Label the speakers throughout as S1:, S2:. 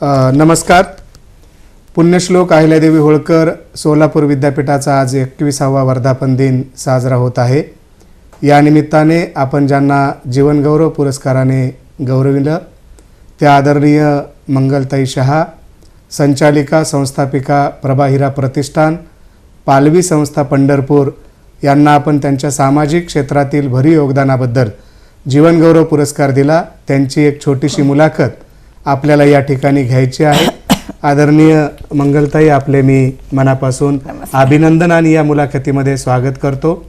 S1: नमस्कार. पुण्यश्लोक अहिल्यादेवी होळकर सोलापूर विद्यापीठाचा आज एकविसावा वर्धापन दिन साजरा होत आहे. या निमित्ताने आपण ज्यांना जीवनगौरव पुरस्काराने गौरविलं त्या आदरणीय मंगलताई शहा संचालिका संस्थापिका प्रभाहिरा प्रतिष्ठान पालवी संस्था पंढरपूर यांना आपण त्यांच्या सामाजिक क्षेत्रातील भरीव योगदानाबद्दल जीवनगौरव पुरस्कार दिला. त्यांची एक छोटीशी मुलाखत आपल्याला या ठिकाणी घ्यायची आहे. आदरणीय मंगलताई आपले मी मनापासून अभिनंदन आणि या मुलाखतीमध्ये स्वागत करतो.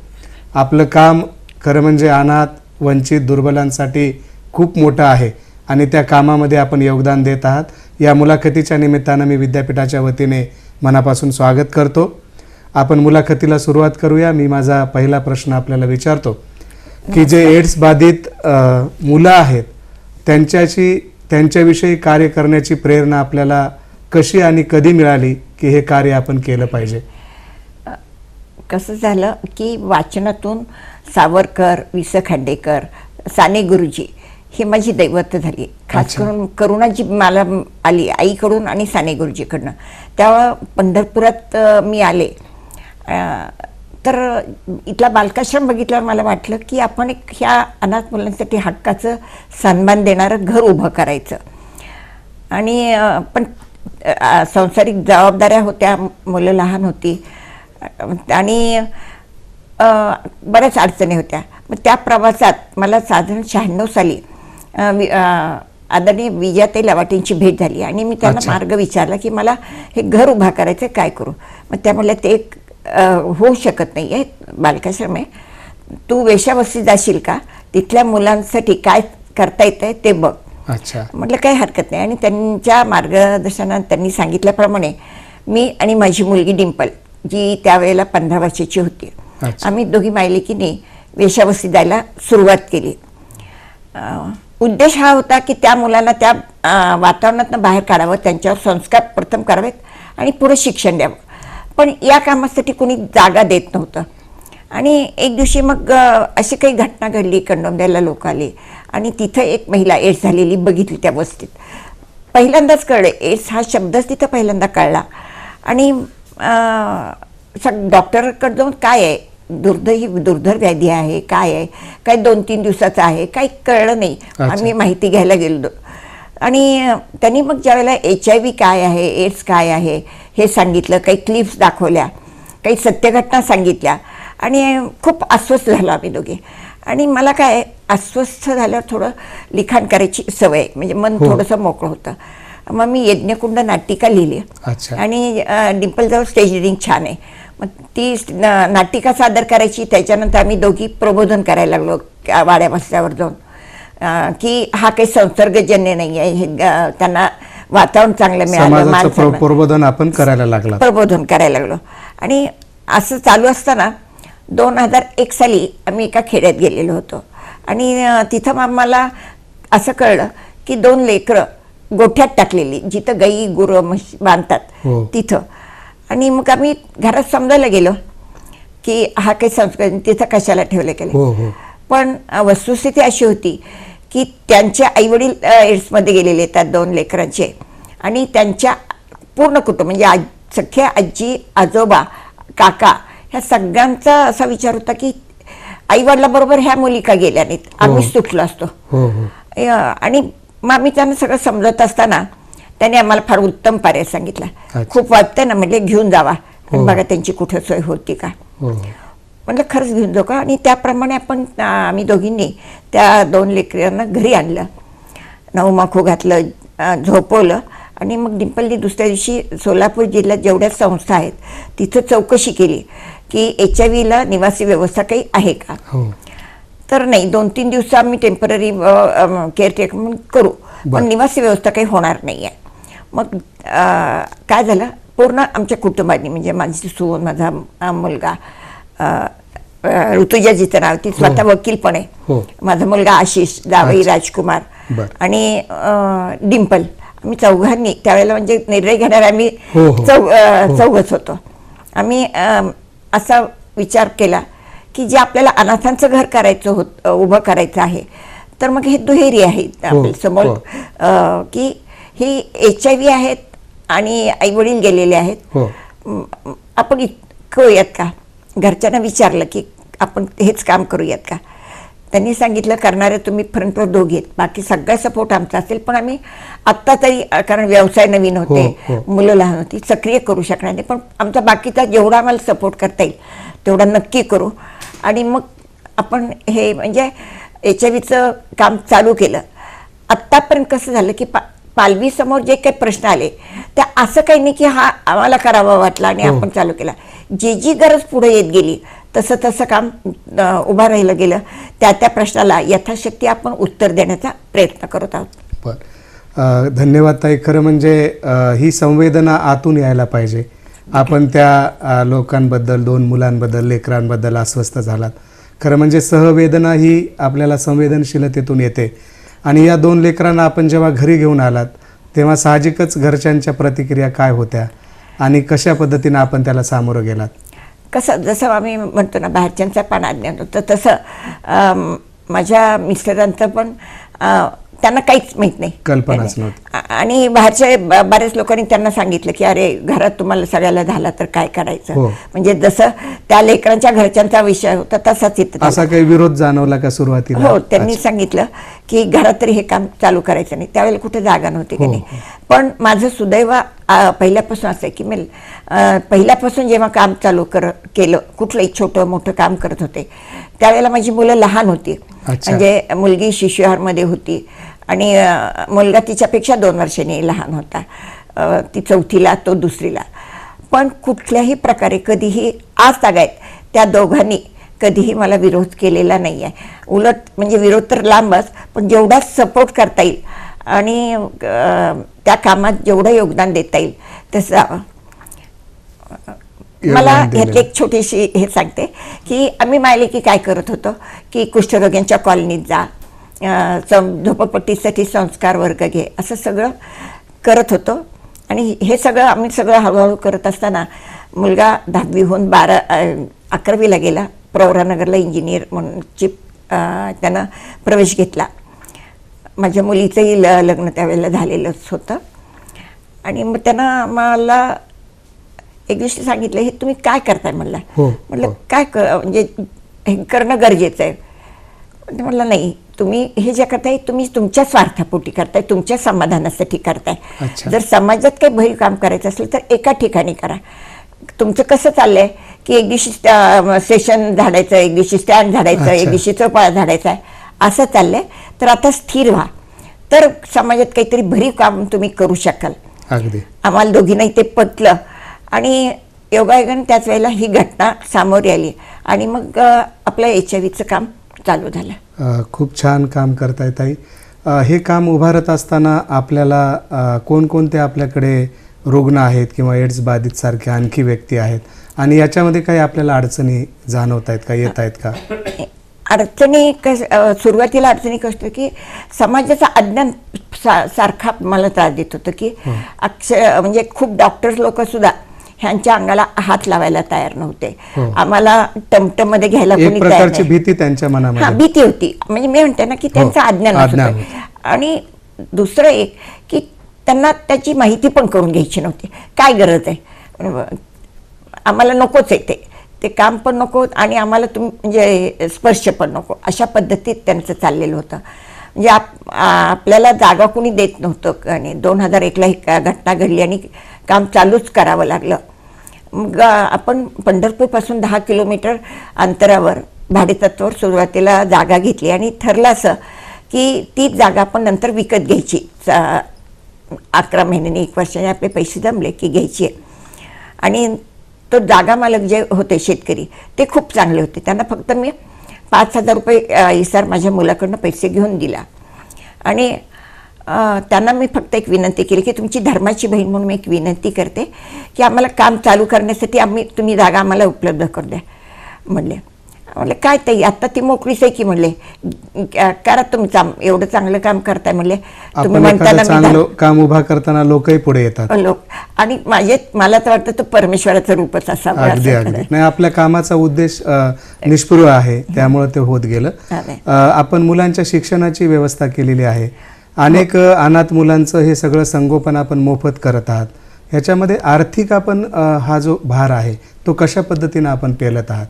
S1: आपलं काम खरं म्हणजे अनाथ वंचित दुर्बलांसाठी खूप मोठं आहे आणि त्या कामामध्ये आपण योगदान देत आहात. या मुलाखतीच्या निमित्तानं मी विद्यापीठाच्या वतीने मनापासून स्वागत करतो. आपण मुलाखतीला सुरुवात करूया. मी माझा पहिला प्रश्न आपल्याला विचारतो की जे एड्स बाधित मुलं आहेत त्यांच्याशी त्यांच्याविषयी कार्य करण्याची प्रेरणा आपल्याला कशी आणि कधी मिळाली की हे कार्य आपण केलं पाहिजे?
S2: कसं झालं की वाचनातून सावरकर वि स खांडेकर साने गुरुजी ही माझी दैवत झाली. खास. करून करुणा जी मला आली आईकडून आणि साने गुरुजीकडनं. तेव्हा पंढरपुरात मी आले. तर इथला बालकाश्रम बघितल्यावर मला वाटलं की आपण एक ह्या अनाथ मुलांसाठी हक्काचं सन्मान देणारं घर उभं करायचं. आणि पण संसारिक जबाबदाऱ्या होत्या मुलं लहान होती. आणि बऱ्याच अडचणी होत्या. मग त्या प्रवासात मला साधारण शहाण्णव साली आदरणीय विजयाताई लवाटेंची भेट झाली. आणि मी त्यांना. मार्ग विचारला की मला हे घर उभा करायचं काय करू? मग त्या म्हणल्या ते एक, होऊ शकत नाही आहे बालकाश्रम आहे. तू वेशावस्ती जाशील का? तिथल्या मुलांसाठी काय करता येतं ते बघ.
S1: अच्छा.
S2: म्हटलं काही हरकत नाही. आणि त्यांच्या मार्गदर्शनात त्यांनी सांगितल्याप्रमाणे मी आणि माझी मुलगी डिंपल जी त्यावेळेला पंधरा वर्षाची होती. आम्ही दोघी मायलेकीने वेशावस्ती जायला सुरुवात केली. उद्देश हा होता की त्या मुलांना त्या वातावरणातनं बाहेर काढावं त्यांच्यावर संस्कार प्रथम करावेत आणि पुढे शिक्षण द्यावं. पण या कामासाठी कोणी जागा देत नव्हतं. आणि एक दिवशी मग अशी काही घटना घडली कंडोमद्याला लोक आले आणि तिथं एक महिला एड्स झालेली बघितली त्या वस्तीत. पहिल्यांदाच कळले एड्स हा शब्दच तिथं पहिल्यांदा कळला. आणि सग डॉक्टरकडे जाऊन काय आहे? दुर्धर ही दुर्धर व्याधी आहे काय आहे? काय दोन तीन दिवसाचं आहे? काही कळलं नाही. आम्ही माहिती घ्यायला गेलो. आणि त्यांनी मग ज्यावेळेला एच आय व्ही काय आहे एड्स काय आहे हे सांगितलं काही क्लिप्स दाखवल्या काही सत्यघटना सांगितल्या आणि खूप अस्वस्थ झालो आम्ही दोघे आणि मला काय अस्वस्थ झाल्यावर थोडं लिखाण करायची सवय. म्हणजे मन
S1: हो.
S2: थोडंसं मोकळं होतं मग मी यज्ञकुंड नाटिका लिहिली. आणि डिंपलजवळ स्टेज रिडिंग छान आहे मग ती नाटिका सादर करायची त्याच्यानंतर आम्ही दोघी प्रबोधन करायला लागलो वाड्या बसल्यावर जाऊन की हा काही संसर्गजन्य नाही आहे हे, त्यांना वातावरण चांगलं मिळालं.
S1: प्रबोधन आपण करायला लागला
S2: प्रबोधन करायला लागलो आणि असं चालू असताना दोन हजार एक साली आम्ही एका खेड्यात गेलेलो होतो आणि तिथं मग आम्हाला असं कळलं की दोन लेकरं गोठ्यात टाकलेली जिथं गाई गुरं म्हशी बांधतात. तिथं आणि मग आम्ही घरात समजायला गेलो की हा काही संस्कार तिथं कशाला ठेवले गेले पण वस्तुस्थिती अशी होती की त्यांचे आईवडील एड्समध्ये गेलेले त्या दोन लेकरांचे. आणि त्यांच्या पूर्ण कुटुंब म्हणजे आज सख्या आजी आजोबा काका ह्या सगळ्यांचा असा विचार होता की आईवडिलाबरोबर ह्या मुली का गेल्या नाहीत. आम्हीच सुटलो असतो.
S1: हो हो.
S2: आणि मग आम्ही त्यांना सगळं समजत असताना त्यांनी आम्हाला फार उत्तम पर्याय सांगितला. खूप वाटतं ना म्हणजे घेऊन जावा.
S1: हो.
S2: बघा त्यांची कुठं सोय होती का. म्हणलं खरंच घेऊन जाऊ का? आणि त्याप्रमाणे आपण आम्ही दोघींनी त्या दोन लेकरांना घरी आणलं. नऊ माखू घातलं झोपवलं आणि मग डिंपलनी दुसऱ्या दिवशी सोलापूर जिल्ह्यात जेवढ्या संस्था आहेत तिथं चौकशी केली की एच आय व्हीला निवासी व्यवस्था काही आहे का?
S1: हो.
S2: तर नाही दोन तीन दिवस आम्ही टेंपररी केअरटेकर म्हणून करू. पण निवासी व्यवस्था काही होणार नाही आहे. मग काय झालं? पूर्ण आमच्या कुटुंबानी म्हणजे माझी सून माझा मुलगा ऋतुजा जिचं नाव ती स्वतः वकील पण आहे
S1: हो.
S2: माझा मुलगा आशिष जावई. राजकुमार. आणि डिंपल आम्ही चौघांनी त्यावेळेला म्हणजे निर्णय घेणारे आम्ही
S1: हो, हो.
S2: चौ
S1: हो.
S2: चौघच होतो आम्ही असा विचार केला की जे आपल्याला अनाथांचं घर करायचं होत उभं करायचं आहे तर मग हे दुहेरी आहे आपल्यासमोर
S1: हो.
S2: की ही एच आय व्ही आहेत आणि आईवडील गेलेले आहेत
S1: हो
S2: आपण इत- करूयात का घरच्यांना विचारलं की आपण हेच काम करूयात का? त्यांनी सांगितलं करणारे तुम्ही फ्रंटवर दोघे आहेत. बाकी सगळा सपोर्ट आमचा असेल पण आम्ही आत्ता तरी कारण व्यवसाय नवीन होते
S1: हो, हो.
S2: मुलं लहान होती सक्रिय करू शकणार नाही. पण आमचा बाकीचा जेवढा आम्हाला सपोर्ट करता येईल तेवढा नक्की करू. आणि मग आपण हे म्हणजे एच आय व्हीचं काम चालू केलं. आत्तापर्यंत कसं झालं की पा पालवीसमोर जे काही प्रश्न आले त्या असं काही नाही की हा आम्हाला करावा वाटला आणि
S1: हो.
S2: आपण चालू केला. जी जी गरज पुढे येत गेली तसं तसं काम उभं राहिलं गेलं. त्या त्या प्रश्नाला यथाशक्ती आपण उत्तर देण्याचा प्रयत्न करत आहोत.
S1: बर. धन्यवाद ताई. खरं म्हणजे ही संवेदना आतून यायला पाहिजे. आपण त्या लोकांबद्दल दोन मुलांबद्दल लेकरांबद्दल अस्वस्थ झालात. खरं म्हणजे सहवेदना ही आपल्याला संवेदनशीलतेतून येते. आणि या दोन लेकरांना आपण जेव्हा घरी घेऊन आलात तेव्हा साहजिकच घरच्यांच्या प्रतिक्रिया काय होत्या आणि कशा पद्धतीनं आपण त्याला सामोरं गेलात?
S2: कसं जसं आम्ही म्हणतो ना बाहेरच्यांचा पण अज्ञान होतं तसं माझ्या मिस्टरांचं पण त्यांना काहीच माहीत नाही
S1: कल्पनाच नव्हती.
S2: आणि बाहेरच्या ब- बऱ्याच लोकांनी त्यांना सांगितलं की अरे घरात तुम्हाला सगळ्याला झाला तर काय करायचं
S1: हो.
S2: म्हणजे जसं त्या लेकरांच्या घरच्यांचा विषय होता तसाच इथं.
S1: असा काही विरोध जाणवला का सुरुवातीला
S2: हो त्यांनी सांगितलं की घरात तरी हे काम चालू करायचं नाही त्यावेळेला कुठे जागा नव्हती की
S1: हो,
S2: नाही पण माझं सुदैव आ, पहिल्यापासून असं आहे की मी अ, पहिल्यापासून जेव्हा काम चालू कर केलं कुठलंही छोटं मोठं काम करत होते त्यावेळेला माझी मुलं लहान होती
S1: अच्छा.
S2: म्हणजे मुलगी शिशुहारमध्ये होती आणि मुलगा तिच्यापेक्षा दोन वर्षांनी लहान होता. ती चौथीला तो दुसरीला. पण कुठल्याही प्रकारे कधीही आज तागायत त्या दोघांनी कधीही मला विरोध केलेला नाही आहे उलट म्हणजे विरोध तर लांबच पण जेवढा सपोर्ट करता येईल आणि त्या कामात जेवढं योगदान देता येईल तसं मला. ह्यातली एक छोटीशी हे सांगते की आम्ही मायले की काय करत होतो की कुष्ठरोग्यांच्या कॉलनीत जा सं- झोपडपट्टीसाठी संस्कार वर्ग घे असं सगळं करत होतो. आणि हे सगळं आम्ही सगळं हळूहळू करत असताना मुलगा दहावीहून बारा अकरावीला गेला. प्रवरानगरला इंजिनियर म्हणून चिप अं, त्यानं प्रवेश घेतला. माझ्या मुलीचंही ल लग्न त्यावेळेला झालेलंच होतं. आणि मग त्यानं मला एक दिवशी सांगितलं हे तुम्ही काय करताय? म्हणलं.
S1: हो,
S2: म्हटलं
S1: हो.
S2: काय क म्हणजे हे करणं गरजेचं आहे. ते म्हटलं नाही तुम्ही हे जे करताय तुम्ही तुमच्या स्वार्थापोटी करताय तुमच्या समाधानासाठी करताय. जर समाजात काही भरीव काम करायचं असेल तर एका ठिकाणी करा. तुमचं कसं चाललंय? की एक दिवशी सेशन झाडायचं एक दिवशी स्टँड झाडायचं एक. दिवशी चौपाळा झाडायचा आहे. असं चाललंय. तर आता स्थिर व्हा. तर समाजात काहीतरी भरीव काम तुम्ही करू शकाल. आम्हाला दोघींनाही ते पटलं. आणि योगायोगाने त्याच वेळेला ही घटना सामोरी आली. आणि मग आपलं एच आय व्हीचं काम चालू झालं.
S1: खूप छान काम करताय ताई. हे काम उभारत असताना आपल्याला कोणकोणते आपल्याकडे रुग्ण आहेत किंवा एड्स बाधित सारखे आणखी व्यक्ती आहेत? आणि याच्यामध्ये काही आपल्याला अडचणी जाणवत आहेत का येत आहेत का
S2: अडचणी कस सुरुवातीला अडचणी कसं होतं की समाजाचा अज्ञान सा सारखा मला त्रास देत होतं की अक्षर म्हणजे खूप डॉक्टर्स लोक सुद्धा ह्यांच्या अंगाला हात लावायला तयार नव्हते.
S1: हो.
S2: आम्हाला टमटममध्ये घ्यायला
S1: एक
S2: कोणी तयार.
S1: भीती त्यांच्या
S2: हा
S1: मनामध्ये
S2: भीती होती. म्हणजे मी म्हणते ना की त्यांचं
S1: हो,
S2: अज्ञान
S1: अज्ञान
S2: होतं आणि दुसरं एक की त्यांना त्याची माहिती पण करून घ्यायची नव्हती. काय गरज आहे? आम्हाला नकोच आहे ते. ते काम पण नको आणि आम्हाला तुम म्हणजे स्पर्श पण नको. अशा पद्धतीत त्यांचं चाललेलं होतं. म्हणजे आप आपल्याला जागा कोणी देत नव्हतं. आणि दोन हजार एकला ही घटना घडली आणि काम चालूच करावं लागलं. मग आपण पंढरपूरपासून दहा किलोमीटर अंतरावर भाडेतत्वावर सुरुवातीला जागा घेतली आणि ठरलं असं की ती जागा आपण नंतर विकत घ्यायची. अकरा महिन्यांनी एक वर्षाने आपले पैसे जमले की घ्यायची. आहे आणि तो जागा मालक जे होते शेतकरी ते खूप चांगले होते. त्यांना फक्त मी पाच हजार रुपये इसार माझ्या मुलाकडनं पैसे घेऊन दिला. आणि त्यांना मी फक्त एक विनंती केली की तुमची धर्माची बहीण म्हणून मी एक विनंती करते की आम्हाला काम चालू करण्यासाठी आम्ही तुम्ही जागा आम्हाला उपलब्ध करू द्या म्हणले. म्हणले काय ताई आत्ता ती मोकळीच आहे की? म्हणले. "क- करा तुम्ही चांग- एवढं चांगलं काम करताय. म्हणले.
S1: एखादं चांगलं काम उभा करताना लोकही पुढे येतात.
S2: लोक आणि माझे मला तर वाटतं तो परमेश्वराचं रूपच असावं.
S1: नाही आपल्या कामाचा उद्देश निष्पृह आहे त्यामुळे ते होत गेलं. आपण मुलांच्या शिक्षणाची व्यवस्था केलेली आहे. अनेक अनाथ मुलांचं हे सगळं संगोपन आपण मोफत करत आहात. ह्याच्यामध्ये आर्थिक आपण हा जो भार आहे तो कशा पद्धतीनं आपण पेलत आहात?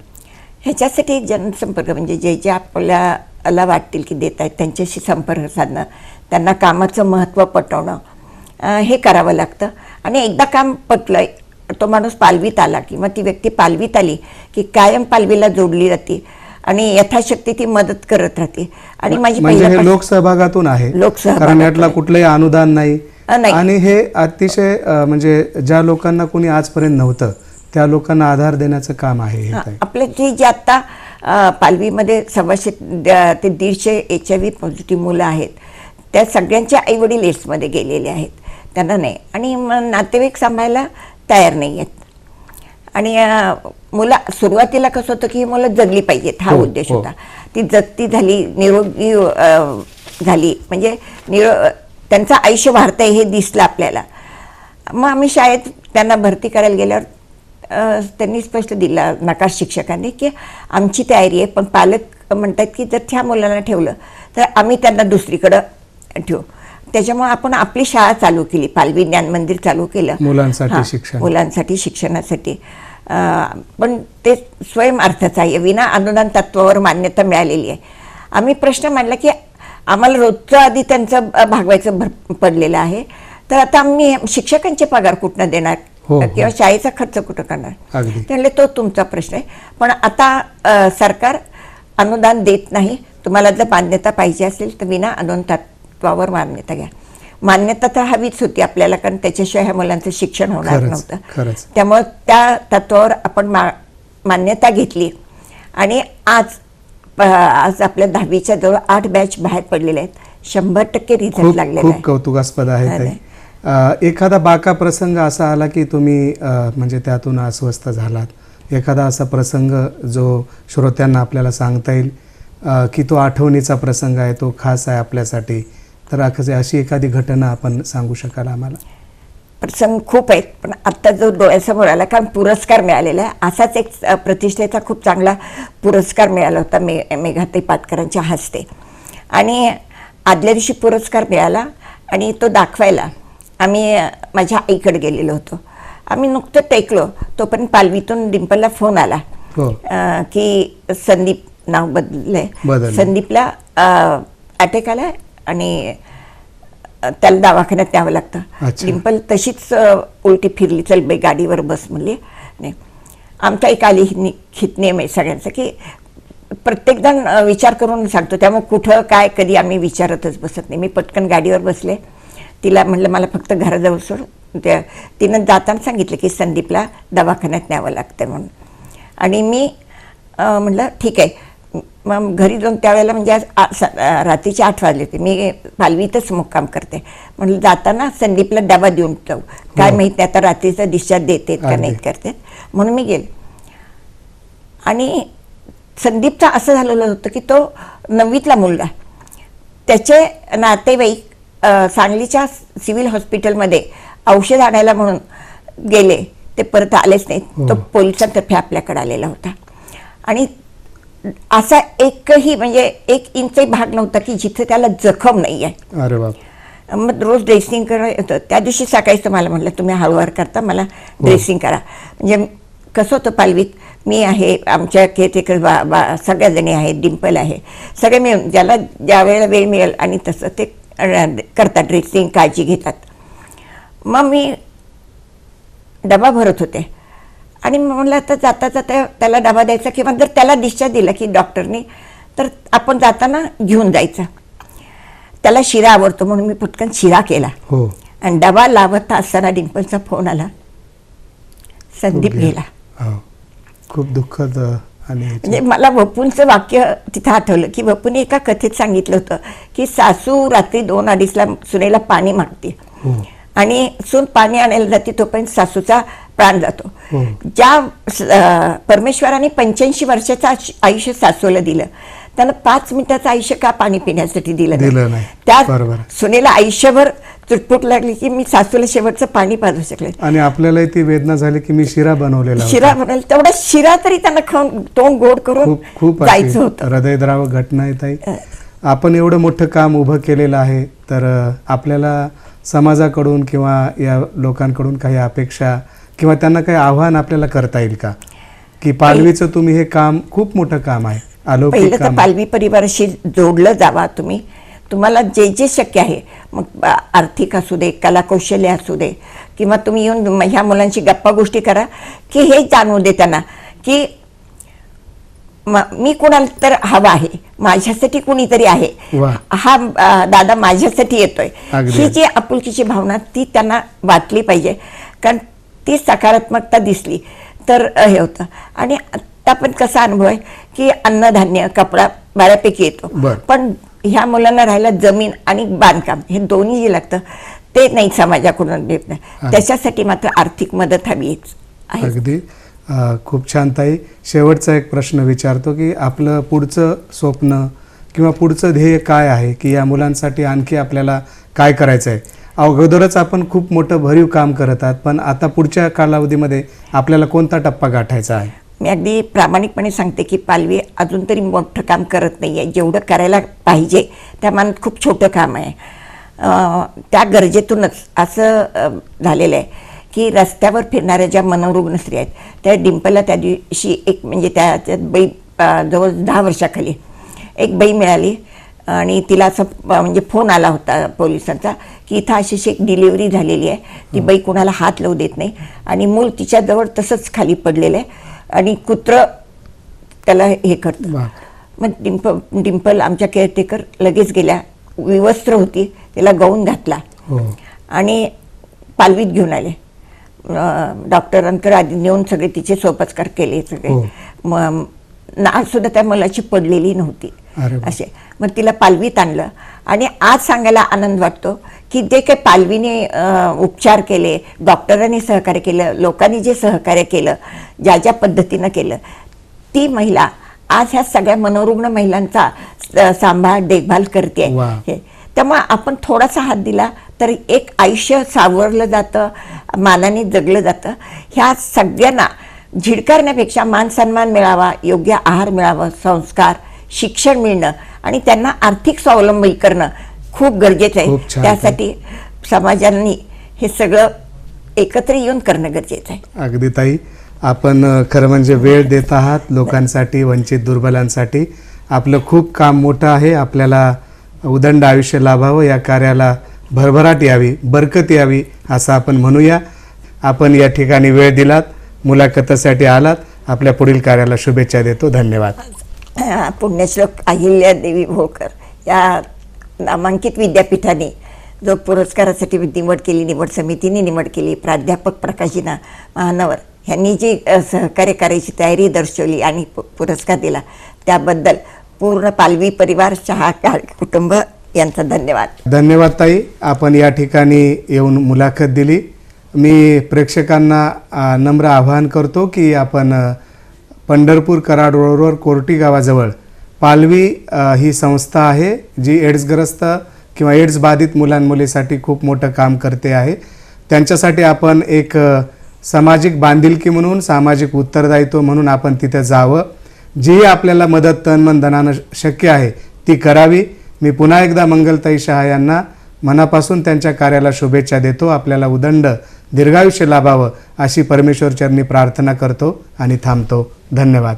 S2: ह्याच्यासाठी जनसंपर्क म्हणजे जे जे आपल्याला वाटतील की देत आहेत त्यांच्याशी संपर्क साधणं त्यांना कामाचं महत्त्व पटवणं हे करावं लागतं. आणि एकदा काम पटलं तो माणूस पालवीत आला किंवा ती व्यक्ती पालवीत आली की कायम पालवीला जोडली जाते. आणि यथाशक्ती ती मदत करत राहते आणि माझी
S1: म्हणजे हे
S2: पहिल्यापासून-
S1: लोकसहभागातून आहे
S2: लोकसहभागातून
S1: कारण यातला
S2: आहे.
S1: कुठलंही अनुदान नाही. आणि हे अतिशय अ, म्हणजे ज्या लोकांना कोणी आजपर्यंत नव्हतं त्या लोकांना आधार देण्याचं काम आहे हे ताई.
S2: आपले जे जे आत्ता अ, पालवीमध्ये सव्वाशे द- ते दीडशे एच आय व्ही पॉझिटिव्ह मुलं आहेत त्या सगळ्यांचे आईवडील एड्समध्ये गेलेले आहेत त्यांना नाही आणि मग नातेवाईक सांभाळायला तयार नाही आहेत आणि अ, मुलं सुरुवातीला कसं होतं की मुलं जगली पाहिजेत हा
S1: हो,
S2: उद्देश
S1: हो.
S2: होता. ती जगती झाली निरोगी अ, झाली. म्हणजे निरो त्यांचं आयुष्य वाढतंय हे दिसलं आपल्याला. मग आम्ही शाळेत त्यांना भरती करायला गेल्यावर अ, त्यांनी स्पष्ट दिला नकार शिक्षकांनी की आमची तयारी आहे पण पालक म्हणतात की जर त्या मुलांना ठेवलं तर आम्ही त्यांना दुसरीकडं ठेवू. त्याच्यामुळे आपण आपली शाळा चालू केली पालवी ज्ञान मंदिर चालू केलं.
S1: मुलांसाठी
S2: हां,
S1: शिक्षण.
S2: मुलांसाठी शिक्षणासाठी. पण ते स्वयंअर्थाचं आहे विना अनुदान तत्वावर मान्यता मिळालेली आहे आम्ही प्रश्न मांडला की आम्हाला रोजचं आधी त्यांचं भागवायचं भर पडलेलं आहे तर आता आम्ही शिक्षकांचे पगार कुठनं देणार
S1: हो, हो.
S2: किंवा शाळेचा खर्च कुठं करणार
S1: अगदी
S2: ते तुमचा प्रश्न आहे पण आता अ, सरकार अनुदान देत नाही तुम्हाला जर मान्यता पाहिजे असेल तर विना अनुदान तत्वावर मान्यता घ्या मान्यता तर हवीच होती आपल्याला कारण त्याच्याशिवाय ह्या मुलांचं शिक्षण होणार नव्हतं. त्यामुळं त्या तत्वावर आपण मा मान्यता घेतली. आणि आज आज आपल्या दहावीच्या जवळ आठ बॅच बाहेर पडलेले आहेत. शंभर टक्के रिझल्ट
S1: खूप
S2: आहे.
S1: कौतुकास्पद आहे एखादा बाका प्रसंग असा आला की तुम्ही म्हणजे त्यातून अस्वस्थ झालात. एखादा असा प्रसंग जो श्रोत्यांना आपल्याला सांगता येईल की तो आठवणीचा प्रसंग आहे तो खास आहे आपल्यासाठी. तर अख- अशी एखादी घटना आपण सांगू शकाल आम्हाला?
S2: प्रसंग खूप आहेत पण आत्ता जो डोळ्यासमोर आला कारण पुरस्कार मिळालेला आहे. असाच एक प्रतिष्ठेचा खूप चांगला पुरस्कार मिळाला होता मे मेघाताई पाटकरांच्या हस्ते. आणि आदल्या दिवशी पुरस्कार मिळाला आणि तो दाखवायला आम्ही माझ्या आईकडे गेलेलो होतो. आम्ही नुकतं टेकलो तोपर्यंत पालवीतून डिंपलला फोन आला.
S1: हो.
S2: की संदीप नाव बदललंय.
S1: बदललंय.
S2: संदीपला अटॅक आलाय आणि त्याला दवाखान्यात न्यावं लागतं. डिंपल तशीच उलटी फिरली चल बाई गाडीवर बस म्हणली. नाही आमचा एक आली नि- हित नियम आहे सगळ्यांचा की प्रत्येकजण विचार करून सांगतो. त्यामुळे कुठं काय कधी आम्ही विचारतच बसत नाही. मी पटकन गाडीवर बसले. तिला म्हणलं मला फक्त घराजवळ सोड. त्या तिनं जाताना सांगितलं की संदीपला दवाखान्यात न्यावं लागतं म्हणून. आणि मी अ, म्हणलं ठीक आहे. मग घरी जाऊन त्यावेळेला म्हणजे आज रात्रीचे आठ वाजले होते. मी पालवीतच मुक्काम करते. म्हणलं जाताना संदीपला डबा देऊन जाऊ काय माहीत नाही आता रात्रीचा डिस्चार्ज देतेत का. नाहीत करते म्हणून मी गेले. आणि संदीपचं असं झालेलं होतं की तो नववीतला मुलगा. त्याचे नातेवाईक सांगलीच्या सिव्हिल हॉस्पिटलमध्ये औषध आणायला म्हणून गेले. ते परत आलेच नाहीत. तो. पोलिसांतर्फे आपल्याकडे आलेला होता. आणि असा एकही म्हणजे एक इंचही भाग नव्हता की जिथे त्याला जखम नाही आहे
S1: अरे बाप.
S2: मग रोज ड्रेसिंग करायचं त्या दिवशी सकाळीच मला म्हटलं तुम्ही हळूवार करता मला ड्रेसिंग करा. म्हणजे कसं होतं पालवीत मी आहे आमच्या केतेकर बा बा सगळ्या जणी आहेत डिंपल आहे. सगळे मिळून ज्याला ज्या वेळेला वेळ मिळेल आणि तसं ते करतात ड्रेसिंग काळजी घेतात. मग मी डबा भरत होते. आणि म्हणलं आता जाता जाता त्याला डबा द्यायचा किंवा जर त्याला डिस्चार्ज दिला की डॉक्टरनी तर आपण जाताना घेऊन जायचं. त्याला शिरा आवडतो म्हणून मी पटकन शिरा केला.
S1: हो.
S2: आणि डबा लावत असताना डिंपलचा फोन आला. संदीप गेला.
S1: खूप दुःखद आणि
S2: म्हणजे मला वपूंचं वाक्य तिथं आठवलं की वपूने एका कथेत सांगितलं होतं की सासू रात्री दोन अडीचला सुनेला पाणी मागते.
S1: हो.
S2: आणि सून पाणी आणायला जाते तोपर्यंत सासूचा प्राण जातो. ज्या परमेश्वराने पंच्याऐंशी वर्षाचं आयुष्य सासूला दिलं त्यानं पाच मिनिटाचं आयुष्य का पाणी पिण्यासाठी दिलं
S1: दिलं नाही.
S2: त्या. सुनेला आयुष्यभर चुटपुट लागली की मी सासूला शेवटचं पाणी पाजू शकले
S1: आणि आपल्यालाही ती वेदना झाली की मी शिरा बनवलेला.
S2: शिरा म्हणाल तेवढा शिरा तरी त्यांना खाऊन तोंड गोड करून
S1: खूप
S2: जायचं होतं
S1: हृदयद्रावक घटना आहे ताई आपण एवढं मोठं काम उभं केलेलं आहे तर आपल्याला समाजाकडून किंवा या लोकांकडून काही अपेक्षा किंवा त्यांना काही आव्हान आपल्याला करता येईल का की पालवीचं तुम्ही हे काम खूप मोठं काम आहे अलौकिक
S2: पहिलं तर
S1: काम आहे.
S2: पालवी परिवाराशी जोडलं जावा तुम्ही तुम्हाला जे जे शक्य आहे मग आर्थिक असू दे कलाकौशल्य असू दे किंवा तुम्ही येऊन म- ह्या मुलांशी गप्पा गोष्टी करा की हे जाणवू दे त्यांना की म- मी कुणाला तर हवा आहे माझ्यासाठी कुणीतरी आहे
S1: वा.
S2: हा अ, दादा माझ्यासाठी येतोय
S1: अगदी.
S2: ही जी आपुलकीची भावना ती त्यांना वाटली पाहिजे कारण ती सकारात्मकता दिसली. तर हे होतं. आणि आता पण कसा अनुभव आहे की अन्नधान्य कपडा बऱ्यापैकी येतो. पण ह्या मुलांना राहायला जमीन आणि बांधकाम हे दोन्ही जे लागतं ते नाही समाजाकडून देत नाही. त्याच्यासाठी मात्र आर्थिक मदत हवीच आहे.
S1: अगदी. खूप छान ताई. शेवटचा एक प्रश्न विचारतो की आपलं पुढचं स्वप्न किंवा पुढचं ध्येय काय आहे की या मुलांसाठी आणखी आपल्याला काय करायचं आहे अगोदरच आपण खूप मोठं भरीव काम करत आहात पण आता पुढच्या कालावधीमध्ये आपल्याला कोणता टप्पा गाठायचा आहे?
S2: मी अगदी प्रामाणिकपणे सांगते की पालवी अजून तरी मोठं काम करत नाही आहे जेवढं करायला पाहिजे त्या मानात खूप छोटं काम आहे. त्या गरजेतूनच असं झालेलं आहे की रस्त्यावर फिरणाऱ्या ज्या मनोरुग्ण स्त्री आहेत त्या डिंपलला त्या दिवशी एक म्हणजे त्या त्यात बाई जवळ दहा वर्षाखाली एक बाई मिळाली. आणि तिला असं म्हणजे फोन आला होता पोलिसांचा की इथं अशी एक डिलिव्हरी झालेली आहे. ती बाई कोणाला हात लावू देत नाही. आणि मूल तिच्याजवळ तसंच खाली पडलेलं आहे. आणि कुत्रं त्याला हे करतं. मग डिंपल डिंपल आमच्या केअरटेकर लगेच गेल्या. विवस्त्र होती. तिला गाऊन घातला.
S1: हो.
S2: आणि पालवीत घेऊन आले. डॉक्टरांकडे आधी नेऊन सगळे तिचे सोपस्कार केले सगळे.
S1: हो.
S2: मग नाळ सुद्धा त्या मुलाची पडलेली नव्हती. असे. मग तिला पालवीत आणलं. आणि आज सांगायला आनंद वाटतो की जे काही पालवीने उपचार केले डॉक्टरांनी सहकार्य केलं लोकांनी जे सहकार्य केलं ज्या ज्या पद्धतीनं केलं ती महिला आज ह्या सगळ्या मनोरुग्ण महिलांचा सांभाळ देखभाल करते.
S1: वा.
S2: त्यामुळे आपण थोडासा हात दिला तर एक आयुष्य सावरलं जातं मानाने जगलं जातं. ह्या सगळ्यांना झिडकारण्यापेक्षा मान सन्मान मिळावा योग्य आहार मिळावा संस्कार शिक्षण मिळणं आणि त्यांना आर्थिक स्वावलंबी करणं खूप गरजेचं आहे. त्यासाठी समाजांनी हे सगळं एकत्र येऊन करणं गरजेचं आहे.
S1: अगदी ताई आपण खरं म्हणजे वेळ देत आहात लोकांसाठी वंचित दुर्बलांसाठी. आपलं खूप काम मोठं आहे. आपल्याला उदंड आयुष्य लाभावं. या कार्याला भरभराट यावी बरकत यावी असं आपण म्हणूया. आपण या ठिकाणी वेळ दिलात. मुलाखतीसाठी आलात. आपल्या पुढील कार्याला शुभेच्छा देतो. धन्यवाद.
S2: पुण्यश्लोक अहिल्या देवी होळकर या नामांकित विद्यापीठाने जो पुरस्कारासाठी निवड केली निवड समितीने निवड केली प्राध्यापक प्रकाशिना महानवर यांनी जी सहकार्य करायची तयारी दर्शवली आणि पु- पुरस्कार दिला त्याबद्दल पूर्ण पालवी परिवार चहा कुटुंब यांचा धन्यवाद.
S1: धन्यवाद ताई. आपण या ठिकाणी येऊन मुलाखत दिली. मी प्रेक्षकांना नम्र आवाहन करतो की आपण पंढरपूर कराड रोडवर कोर्टी गावाजवळ. पालवी ही संस्था आहे जी एड्सग्रस्त किंवा एड्स बाधित मुलांमुलीसाठी खूप मोठं काम करते आहे. त्यांच्यासाठी आपण एक सामाजिक बांधिलकी म्हणून सामाजिक उत्तरदायित्व म्हणून आपण तिथे जावं. जी आपल्याला मदत तन मन धनानं शक्य आहे ती करावी. मी पुन्हा एकदा मंगलताई शहा यांना मनापासून त्यांच्या कार्याला शुभेच्छा देतो. आपल्याला उदंड दीर्घायुष्य लाभावं अशी परमेश्वर चरणी प्रार्थना करतो आणि थांबतो. धन्यवाद.